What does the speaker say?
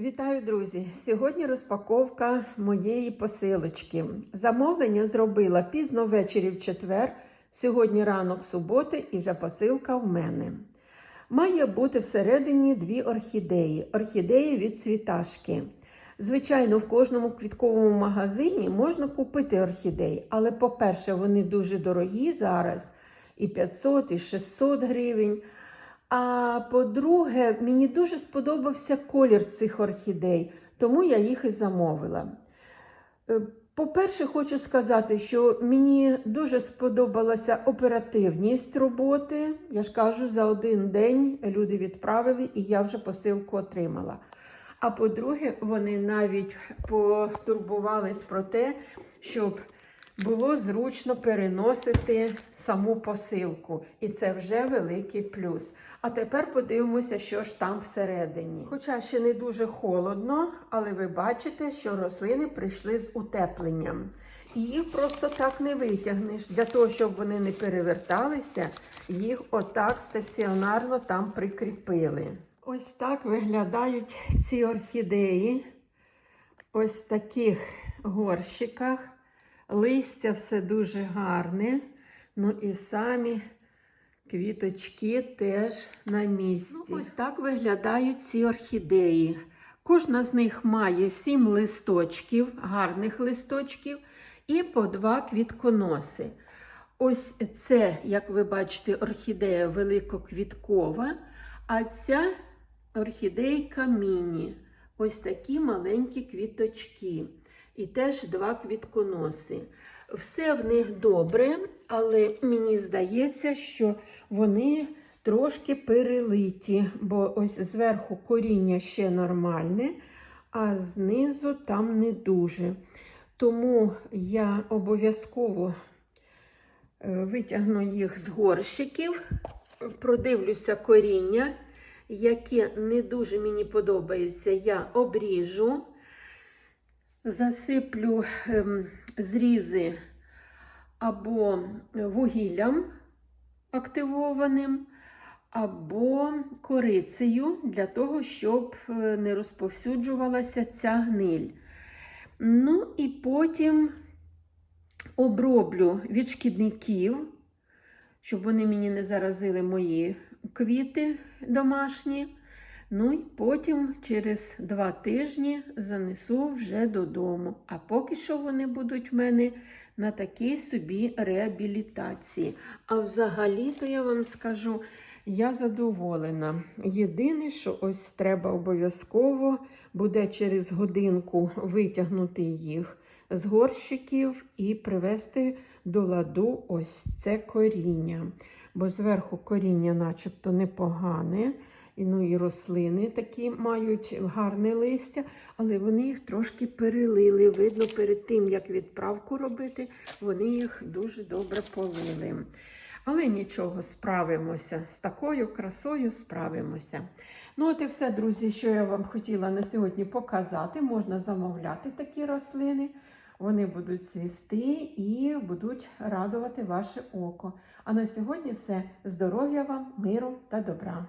Вітаю, друзі! Сьогодні розпаковка моєї посилочки. Замовлення зробила пізно ввечері в четвер, сьогодні ранок суботи і вже посилка в мене. Має бути всередині дві орхідеї. Орхідеї від світашки. Звичайно, в кожному квітковому магазині можна купити орхідеї, але, по-перше, вони дуже дорогі зараз і 500, і 600 гривень. А по-друге, мені дуже сподобався колір цих орхідей, тому я їх і замовила. Е, По-перше, хочу сказати, що мені дуже сподобалася оперативність роботи. Я ж кажу, за один день люди відправили і я вже посилку отримала. А по-друге, вони навіть потурбувались про те, щоб було зручно переносити саму посилку. І це вже великий плюс. А тепер подивимося, що ж там всередині. Хоча ще не дуже холодно, але ви бачите, що рослини прийшли з утепленням. І їх просто так не витягнеш. Для того, щоб вони не переверталися, їх отак стаціонарно там прикріпили. Ось так виглядають ці орхідеї. Ось в таких горщиках. Листя все дуже гарне. Ну і самі квіточки теж на місці. Ну, ось так виглядають ці орхідеї. Кожна з них має сім листочків, гарних листочків, і по два квітконоси. Ось це, як ви бачите, орхідея великоквіткова, а ця орхідейка міні. Ось такі маленькі квіточки. І теж два квітконоси. Все в них добре, але мені здається, що вони трошки перелиті, бо ось зверху коріння ще нормальне, а знизу там не дуже. Тому я обов'язково е, витягну їх з горщиків, продивлюся коріння, яке не дуже мені подобається, я обріжу. Засиплю ем, зрізи або вугіллям активованим, або корицею для того, щоб е, не розповсюджувалася ця гниль. Ну і потім оброблю від шкідників, щоб вони мені не заразили мої квіти домашні. Ну і потім через два тижні занесу вже додому. А поки що вони будуть в мене на такій собі реабілітації. А взагалі-то я вам скажу, я задоволена. Єдине, що ось треба обов'язково буде через годинку витягнути їх з горщиків і привести до ладу ось це коріння. Бо зверху коріння, начебто, непогане. І, ну, і рослини такі мають гарне листя, але вони їх трошки перелили. Видно, перед тим, як відправку робити, вони їх дуже добре полили. Але нічого, справимося. З такою красою справимося. Ну, от і все, друзі, що я вам хотіла на сьогодні показати. Можна замовляти такі рослини. Вони будуть свісти і будуть радувати ваше око. А на сьогодні все. Здоров'я вам, миру та добра!